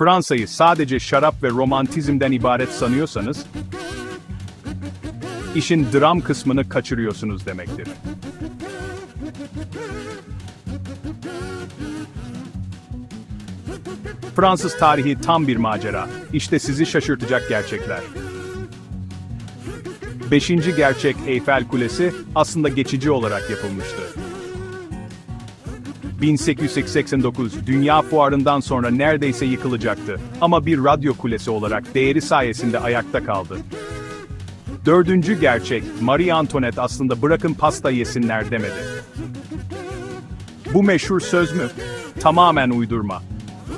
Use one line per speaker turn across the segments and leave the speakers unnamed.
Fransa'yı sadece şarap ve romantizmden ibaret sanıyorsanız, işin dram kısmını kaçırıyorsunuz demektir. Fransız tarihi tam bir macera. İşte sizi şaşırtacak gerçekler. Beşinci gerçek Eyfel Kulesi aslında geçici olarak yapılmıştı. 1889 Dünya Fuarı'ndan sonra neredeyse yıkılacaktı ama bir radyo kulesi olarak değeri sayesinde ayakta kaldı. Dördüncü gerçek, Marie Antoinette aslında bırakın pasta yesinler demedi. Bu meşhur söz mü? Tamamen uydurma.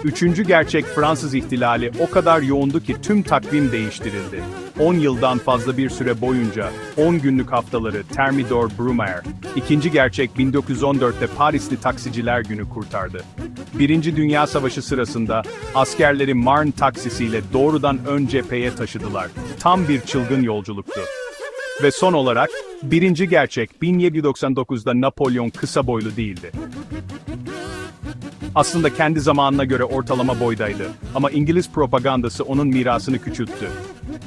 Üçüncü gerçek Fransız ihtilali o kadar yoğundu ki tüm takvim değiştirildi. 10 yıldan fazla bir süre boyunca 10 günlük haftaları Thermidor Brumaire. İkinci gerçek 1914'te Parisli taksiciler günü kurtardı. Birinci Dünya Savaşı sırasında askerleri Marne taksisiyle doğrudan ön cepheye taşıdılar. Tam bir çılgın yolculuktu. Ve son olarak, birinci gerçek 1799'da Napolyon kısa boylu değildi. Aslında kendi zamanına göre ortalama boydaydı ama İngiliz propagandası onun mirasını küçülttü.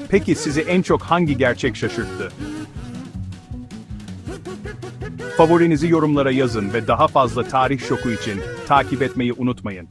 Peki sizi en çok hangi gerçek şaşırttı? Favorinizi yorumlara yazın ve daha fazla tarih şoku için takip etmeyi unutmayın.